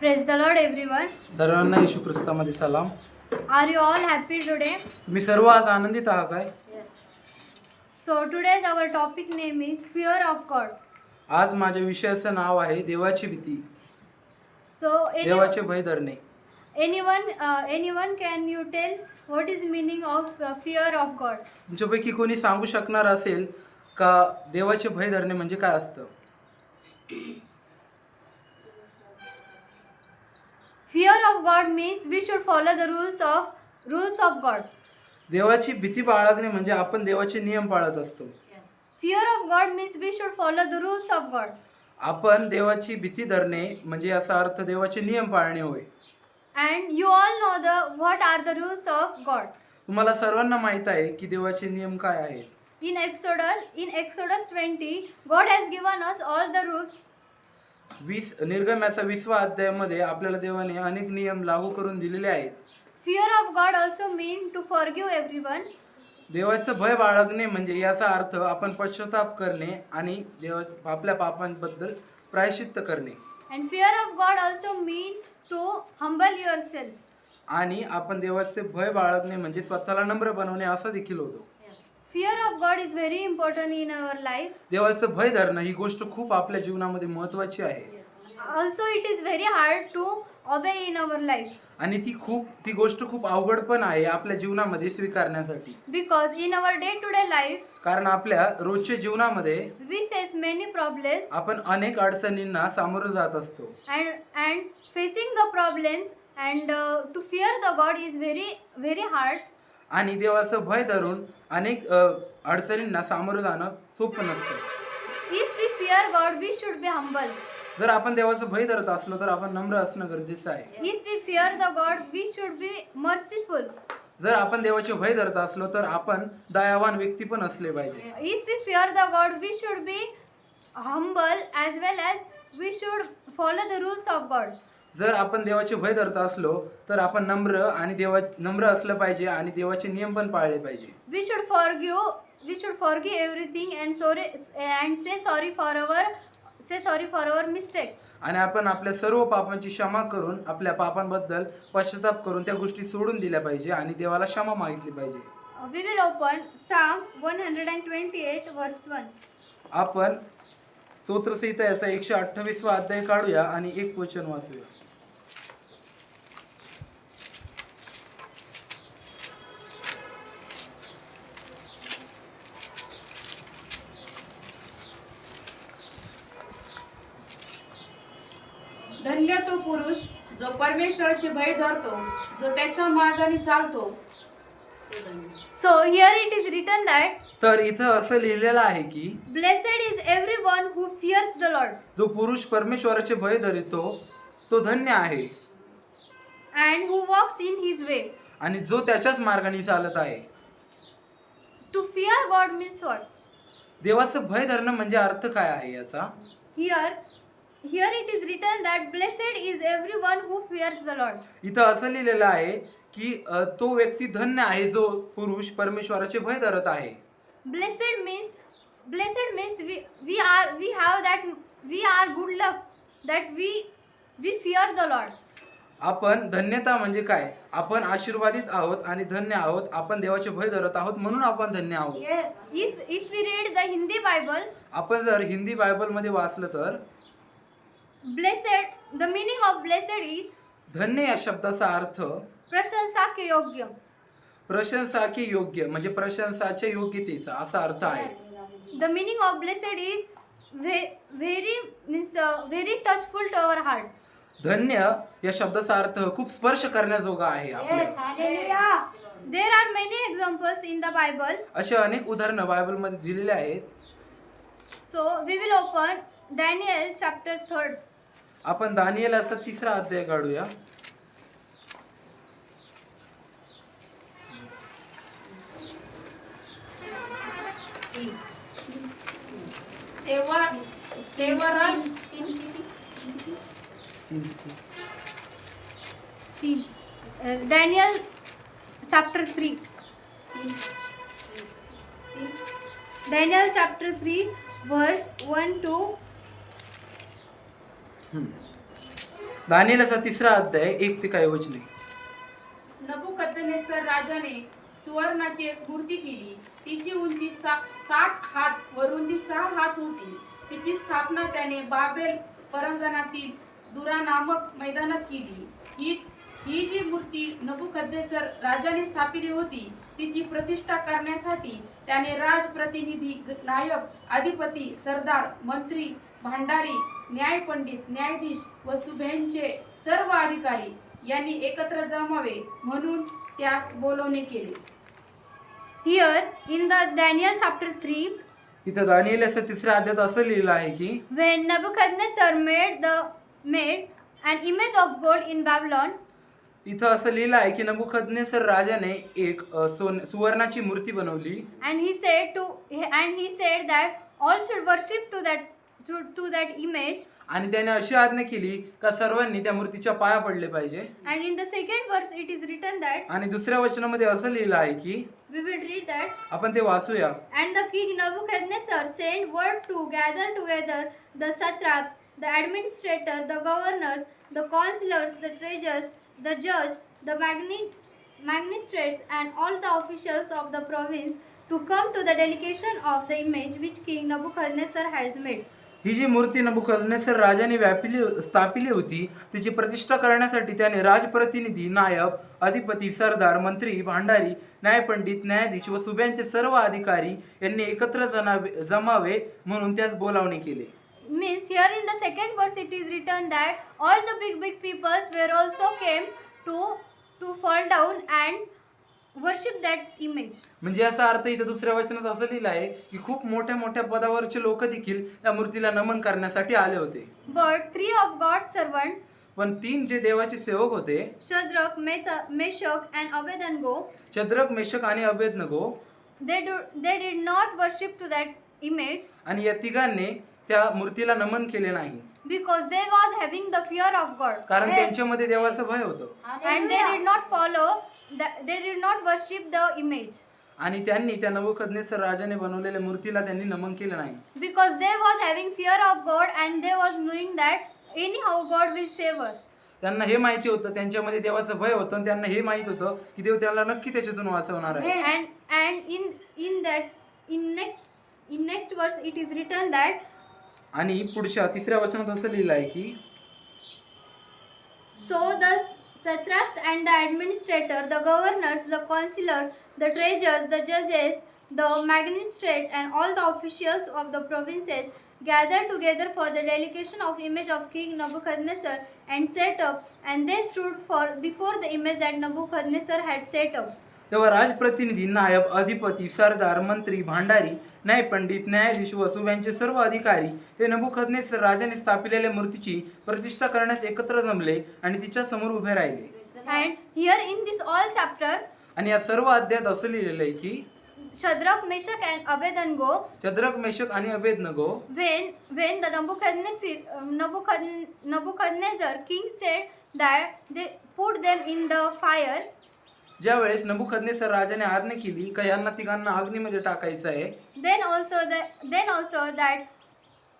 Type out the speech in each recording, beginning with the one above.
Praise the Lord every one सर्वांना येशू ख्रिस्तामध्ये सलाम. Are you all happy today मी सर्व आज आनंदित आहात काय so today's our topic name is fear of God आज माझ्या विषयाचं नाव आहे देवाची भीती. सो देवाचे भय धरणे. Any one any one can you tell what is meaning of fear of God तुमच्यापैकी कोणी सांगू शकणार असेल का देवाचे भय धरणे म्हणजे काय असतं? Fear of God means we should follow the rules of rules of God. देवाची भीती बाळगणे म्हणजे आपण देवाचे नियम पाळत असतो Fear of God means we should follow the rules of God. आपण देवाची भीती धरणे म्हणजे याचा अर्थ देवाचे नियम पाळणे होय And you all know the what are the rules of God. तुम्हाला सर्वांना माहीत आहे की देवाचे नियम काय आहेत In Exodus, in Exodus 20, God has given us all the rules. वीस निर्गम्याचा विसवा अध्यायामध्ये आपल्याला देवाने अनेक नियम लागू करून दिलेले आहेत Fear of God also mean to forgive everyone. देवाचं भय बाळगणे म्हणजे याचा अर्थ आपण पश्चाताप करणे आणि देवा आपल्या पापांबद्दल प्रायश्चित्त करणे And fear of God also mean to humble yourself. आणि आपण देवाचे भय बाळगणे म्हणजे स्वतःला नम्र बनवणे असं देखील होतो fear of God is very important in our life देवाचं भय धरणं ही गोष्ट खूप आपल्या जीवनामध्ये महत्वाची आहे. Also it is very hard to obey in our life आणि ती खूप ती गोष्ट खूप अवघड पण आहे आपल्या जीवनामध्ये स्वीकारण्यासाठी. Because in our day to day life कारण आपल्या रोजच्या जीवनामध्ये वी फेस मेनी प्रॉब्लेम आपण अनेक अडचणींना सामोरं जात असतो. And and facing the problems and to fear the God is very very hard आणि देवाचं भय धरून अनेक अडचणींना सामोरं जाणं सोपं नसतं. If we fear God we should be humble जर आपण देवाचं भय धरत असलो तर आपण नम्र असणं गरजेचं आहे. If we fear the God we should be merciful जर आपण देवाचे भय धरत असलो तर आपण दयावान व्यक्ती पण असले पाहिजे. If we fear the God we should be humble as well as we should follow the rules of God जर आपण देवाचे भय धरत असलो तर आपण नम्र आणि देवा नम्र असलं पाहिजे आणि देवाचे नियम पण पाळले पाहिजे. We should forgive we should forgive everything and sorry and say sorry for our say sorry for our mistakes. आणि आपण आपल्या सर्व पापांची क्षमा करून आपल्या पापांबद्दल पश्चाताप करून त्या गोष्टी सोडून दिल्या पाहिजे आणि देवाला क्षमा मागितली पाहिजे. Uh, we will open psalm 128 verse 1 आपण स्तोत्रसहिता याचा एकशे अठ्ठावीसवा अध्याय काढूया आणि एक वचन वाचूया. धन्य तो पुरुष जो परमेश्वराचे भय धरतो जो त्याच्या मार्गाने चालतो. So here it is written that तर इथं असं लिहिलेलं आहे की blessed is every one who fears the Lord जो पुरुष परमेश्वराचे भय धरितो तो धन्य आहे. And who walks in his way आणि जो त्याच्याच मार्गाने चालत आहे. To fear God means what देवाचं भय धरणं म्हणजे अर्थ काय आहे याचा? Here here it is written that blessed is every one who fears the Lord इथं असं लिहिलेलं आहे की तो व्यक्ती धन्य आहे जो पुरुष परमेश्वराचे भय धरत आहे. Blessed means blessed means we are we have that we are good luck that we we fear the Lord आपण धन्यता म्हणजे काय? आपण आशीर्वादित आहोत आणि धन्य आहोत. आपण देवाचे भय धरत आहोत म्हणून आपण धन्य आहोत. Yes if if we read the Hindi Bible आपण जर हिंदी बायबलमध्ये वाचलं तर? Blessed the meaning of blessed is धन्य या शब्दाचा अर्थ प्रशंसा योग्य. प्रशंसा की योग्य म्हणजे प्रशंसाचे योग्य तिचा असा अर्थ आहे. The meaning of blessed is very means very touchful to our heart धन्य या शब्दाचा अर्थ खूप स्पर्श करण्याजोगा आहे there are many examples in the Bible असे अनेक उदाहरणं बायबलमध्ये दिलेले आहेत. So we will open Daniel chapter third आपण दानियलाचा तिसरा अध्याय काढूया. तेव्हा तेव्हा तीन. Daniel chapter three Daniel chapter three verse one two. दानियलाचा तिसरा अध्याय एक ते काही वचने. नबुकदनेसर राजाने सुवर्णाची एक मूर्ती केली. तिची उंची सा, साठ हात व रुंदी सहा हात होती. तिची स्थापना त्याने बाबेल परंगणातील दुरा नामक मैदानात केली. ही ही जी मूर्ती नबुकद्देसर राजाने स्थापिली होती तिची प्रतिष्ठा करण्यासाठी त्याने राजप्रतिनिधी नायक अधिपती सरदार मंत्री भांडारी न्यायपंडित न्यायाधीश व सुभ्यांचे सर्व अधिकारी यांनी एकत्र जमावे म्हणून त्यास बोलवणे केले. Here in the Daniel chapter three इथं डॅनियल असं तिसऱ्या अध्यात असं लिहिलं आहे की when Nebuchadnezzar made the made and image of gold in Babylon इथं असं लिहिलं आहे की नबुखदने सर राजाने एक सुवर्णाची मूर्ती बनवली. And he said to and he said that all should worship to that through to that image आणि त्याने अशी आज्ञा केली का सर्वांनी त्या मूर्तीच्या पाया पडले पाहिजे. And in the second verse it is written that आणि दुसऱ्या वचनामध्ये असं लिहिलं आहे की वी विल रीड दॅट आपण ते वाचूया. And the king Nebuchadnezzar send word to gather together the satraps the administrator the governors the counsellors the treasurers the जज the मॅग्नी magistrates and all the officials of the province to come to the dedication of the image which king Nebuchadnezzar has made he जी मूर्ती Nebuchadnezzar राजाने व्यापिली स्थापिली होती तिची प्रतिष्ठा करण्यासाठी त्याने राजप्रतिनिधी नायब अधिपती सरदार मंत्री भांडारी न्यायपंडित न्यायाधीश व सुब्यांचे सर्व अधिकारी यांनी एकत्र जनावे जमावे म्हणून त्यास बोलावणे केले. Means here in the second verse it is written that all the big big peoples were also came to to fall down and worship that image म्हणजे याचा अर्थ इथे दुसऱ्या वचनात असं लिहिलं आहे की खूप मोठ्या मोठ्या पदावरचे लोक देखील त्या मूर्तीला नमन करण्यासाठी आले होते. But three of God servant पण तीन जे देवाचे सेवक होते Shadrach Meshach and Abednego Shadrach Meshach आणि Abednego they did not worship to that image आणि या तिघांनी त्या मूर्तीला नमन केले नाही. Because they was having the fear of God कारण त्यांच्यामध्ये देवाचं भय होतं. And they did not follow they did not worship the image आणि त्यांनी त्या नवखज्ञेसर राजाने बनवलेल्या मूर्तीला त्यांनी नमन केले नाही. Because they was having fear of God and they was knowing that anyhow God will save us त्यांना हे माहिती होतं त्यांच्यामध्ये देवाचं भय होतं आणि त्यांना हे माहीत होतं की देव त्याला नक्की त्याच्यातून वाचवणार आहे. And and in in that in next in next verse it is return that आणि पुढच्या तिसऱ्या वचनात असं लिहिलं आहे की सो दस satraps and the administrator, the governors, the consular, the treasurers, the judges, the magistrate, and all the officials of the provinces gathered together for the dedication of image of King Nebuchadnezzar and set up, and they stood for before the image that Nebuchadnezzar had set up. तेव्हा राजप्रतिनिधी नायब अधिपती सरदार मंत्री भांडारी न्यायपंडित न्यायाधीश व सुब्यांचे सर्व अधिकारी हे नबुखदनेसर राजाने स्थापिलेल्या मूर्तीची प्रतिष्ठा करण्यास एकत्र जमले आणि तिच्या समोर उभे राहिले. And here in this all chapter, आणि या सर्व अध्यायात असं लिहिलेलं आहे की Shadrach, Meshach, and Abednego, चंद्रक मेषक आणि अभेदनगो when when the Nebuchadnezzar, um, Nebuchad- Nebuchadnezzar king said that they put them in the fire, ज्यावेळेस नबुखदने सर राजाने आज्ञा केली का यांना तिघांना अग्नीमध्ये टाकायचं आहे? Then also then also that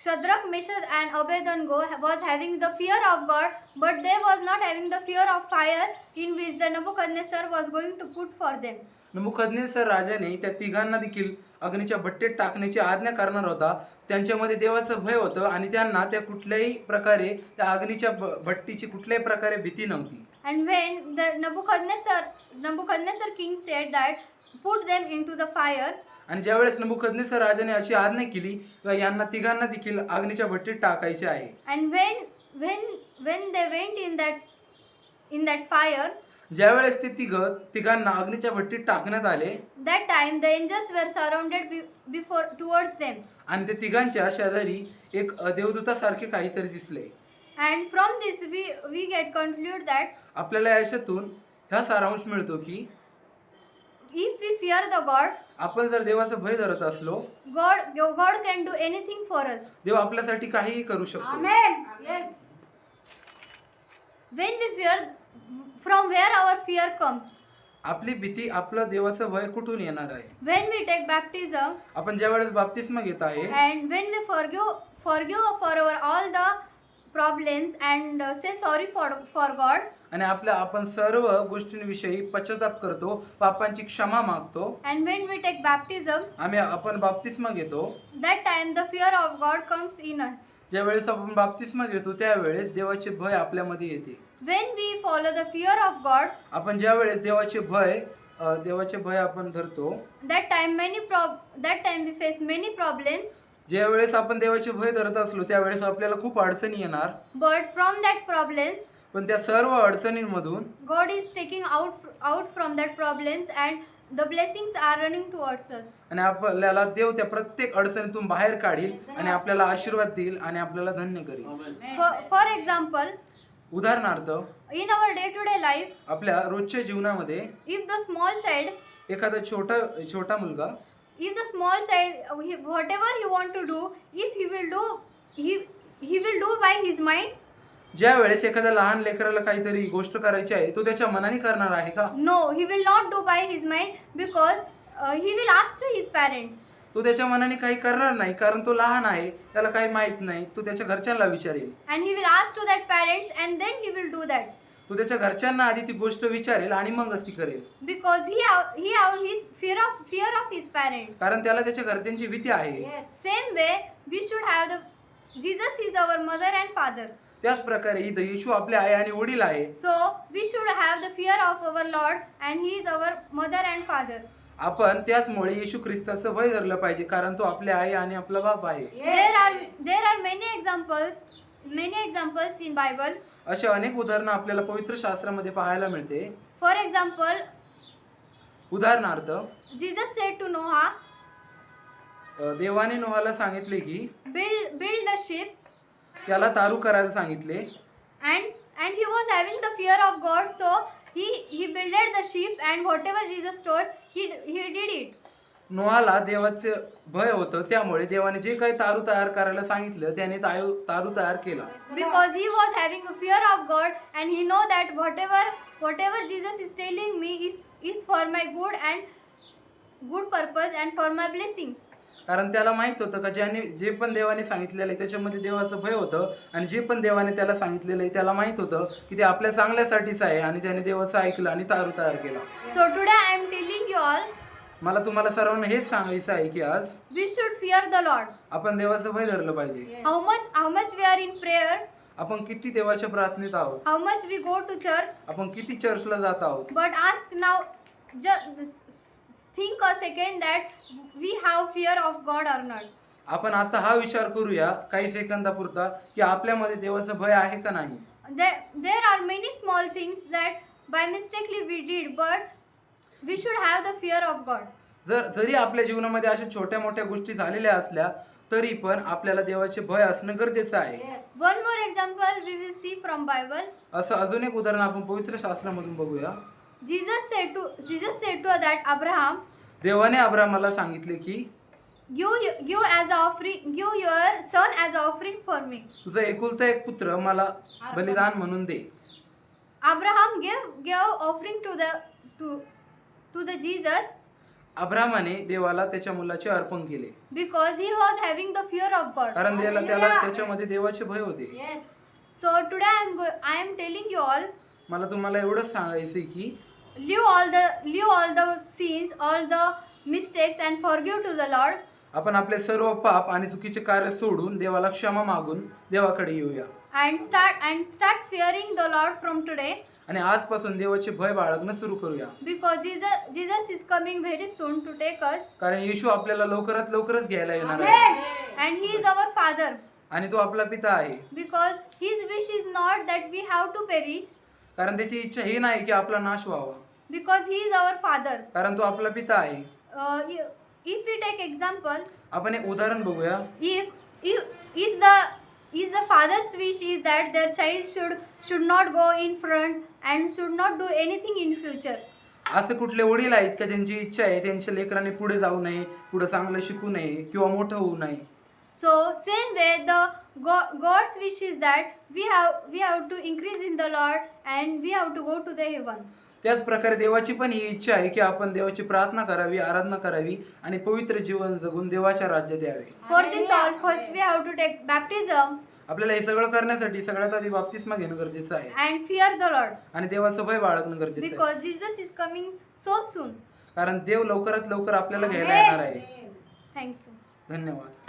Shadrach Meshach and Abednego was having the fear of God but they was not having the fear of fire in which the Nebuchadnezzar was going to put for them Nebuchadnezzar राजाने त्या तिघांना देखील अग्नीच्या भट्टेत टाकण्याची आज्ञा करणार होता. त्यांच्यामध्ये देवाचं भय होतं आणि त्यांना त्या कुठल्याही प्रकारे त्या अग्नीच्या भट्टीची कुठल्याही प्रकारे भीती नव्हती. And when the Nebuchadnezzar Nebuchadnezzar king said that put them into the fire, आणि ज्यावेळेस नबुखदनेसर राजाने अशी आज्ञा केली का यांना तिघांना देखील अग्नीच्या भट्टीत टाकायचे आहे and when when when they went in that in that fire, ज्यावेळेस ते तिघ तिघांना अग्नीच्या भट्टीत टाकण्यात आले that time the angels were surrounded be, before towards them. आणि ते तिघांच्या शेजारी एक अ, देवदूतासारखे काहीतरी दिसले and from this we we get conclude that आपल्याला याच्यातून ह्या सारांश मिळतो की if we fear the God आपण जर देवाचं भय धरत असलो God God can do anything for us देव आपल्यासाठी काहीही करू शकतो. Amen when we fear from where our fear comes आपली भीती आपलं देवाचं भय कुठून येणार आहे? वेन वी टेक बॅप्टिझम आपण ज्या वेळेस बाप्तिस्म घेत आहे and when we forgive forgive for our all the problems and say sorry for for God आणि आपल्या आपण सर्व गोष्टींविषयी पश्चाताप करतो पापांची क्षमा मागतो. And when we take baptism आम्ही आपण बाप्तिस्मा घेतो. That time the fear of God comes in us ज्या वेळेस आपण बाप्तिस्मा घेतो त्यावेळेस देवाचे भय आपल्यामध्ये येते. When we follow the fear of God आपण ज्या वेळेस देवाचे भय देवाचे भय आपण धरतो that time many prob that time we face many problems ज्या वेळेस आपण देवाचे भय धरत असलो त्यावेळेस आपल्याला खूप अडचणी येणार. But from that problems, पण त्या सर्व अडचणींमधून God is taking out out from that problems and the blessings are running towards us. आणि आपल्याला देव त्या प्रत्येक अडचणीतून बाहेर काढील आणि आपल्याला आशीर्वाद देईल आणि आपल्याला धन्य करेल. For, for example, उदाहरणार्थ in our day-to-day life, आपल्या रोजच्या जीवनामध्ये if the small child, एखादा छोटा छोटा मुलगा if the small child whatever you want to do if he will do he he will do by his mind ज्या वेळेस एखाद्या लहान लेकराला काहीतरी गोष्ट करायची आहे तो त्याच्या मनाने करणार आहे का? No he will not do by his mind because he will ask to his parents तो त्याच्या मनाने काही करणार नाही कारण तो लहान आहे त्याला काही माहीत नाही तो त्याच्या घरच्यांना विचारेल. And he will ask to that parents and then he will do that तो त्याच्या घरच्यांना आधी ती गोष्ट विचारेल आणि मग अशी करेल. Because he fear of fear of his parent कारण त्याला त्याच्या घरच्यांची भीती आहे. Same way we should have the Jesus is our mother and father त्याच प्रकारे ही द येशू आपले आई आणि वडील आहे. So we should have the fear of our lord and he is our mother and father आपण त्याचमुळे येशू ख्रिस्ताचं वय धरलं पाहिजे कारण तो आपले आई आणि आपला बाप आहे. There are there are many examples many examples in Bible अशे अनेक उदाहरण आपल्याला पवित्र शास्त्रामध्ये पाहायला मिळते. फॉर एक्झाम्पल उदाहरणार्थ जीजस सेट टू नोहा देवाने नोहाला सांगितले की बिल्ड बिल्ड द शिप त्याला तारू करायला सांगितले. And and he was having the fear of God so he he builded the ship and whatever Jesus told he did it नोहाला देवाचे भय होतं त्यामुळे देवाने जे काही तारू तयार करायला सांगितलं त्याने तारू तारू तयार केला. Because he was having a fear of god and he know that whatever whatever jesus is telling me is is for my good and good purpose and for my blessings. कारण त्याला माहीत होतं का ज्याने जे पण देवाने सांगितलेलं आहे त्याच्यामध्ये देवाचं भय होतं. आणि जे पण देवाने त्याला सांगितलेलं आहे त्याला माहीत होतं की ते आपल्या चांगल्यासाठीच आहे आणि त्याने देवाचं ऐकलं आणि तारू तयार केला. So today i am telling you all मला तुम्हाला सर्वांना हेच सांगायचं आहे की आज we should fear the lord आपण देवाचं भय धरलं पाहिजे. How much how much we are in prayer आपण किती देवाच्या प्रार्थनेत आहोत? How much we go to church आपण किती चर्च ला जात आहोत? बट आज now think a second that we have fear of God are not आपण आता हा विचार करूया काही सेकंदापुरता की आपल्यामध्ये देवाचं भय आहे का नाही? There are many small things that by mistakely we did but we should have the fear of God जर जरी आपल्या जीवनामध्ये अशा छोट्या मोठ्या गोष्टी झालेल्या असल्या तरी पण आपल्याला देवाचे भय असणं गरजेचं आहे. One more example we will see from Bible असं अजून एक उदाहरण आपण पवित्र शास्त्रामधून बघूया. Jesus say to Jesus say to that Abraham देवाने अब्राहमाला सांगितले की give you as a offering give your son as offering for तुझं एकुलता एक पुत्र मला बलिदान म्हणून दे. Abraham give give offering to the to to the Jesus अब्रामाने देवाला त्याच्या मुलाचे अर्पण केले. Because he was having the fear of God कारण त्याला त्याच्यामध्ये देवाचे भय होते. Yes so today I am I am telling you all मला तुम्हाला एवढंच सांगायचं की leave all the leave all the sins all the mistakes and forgive to the lord आपण आपले सर्व पाप आणि चुकीचे कार्य सोडून देवाला क्षमा मागून देवाकडे येऊया. And start and start fearing the lord from today आणि आजपासून देवाची भय बाळगणं सुरू करूया. Because Jesus is coming very soon to take us कारण येशू आपल्याला लवकरात लवकरच घ्यायला येणार आहे. And he is our father आणि तो आपला पिता आहे. Because his wish is not that we have to perish कारण त्याची इच्छा ही नाही की आपला नाश व्हावा. Because he is our father कारण तो आपला पिता आहे. इफ यू टेक एक्झाम्पल आपण एक उदाहरण बघूया. If is the is the father's wish is that their child should should not go in front and should not do anything in future असे कुठले वडील आहेत का ज्यांची इच्छा आहे त्यांच्या लेकरांनी पुढे जाऊ नये पुढे चांगलं शिकू नये किंवा मोठं होऊ नये? So same way the God's wish is that we have we have to increase in the lord and we have to go to the heaven त्याचप्रकारे देवाची पण ही इच्छा आहे की आपण देवाची प्रार्थना करावी आराधना करावी आणि पवित्र जीवन जगून देवाच्या राज्यात यावे for this all first we have to take baptism आपल्याला हे सगळं करण्यासाठी सगळ्यात आधी बाप्तिस्मा घेणं गरजेचं आहे. And fear the Lord. आणि देवाचं भय बाळगणं गरजेचं आहे. Because Jesus is coming so soon. कारण देव लवकरात लवकर आपल्याला घ्यायला येणार आहे. Thank you. धन्यवाद.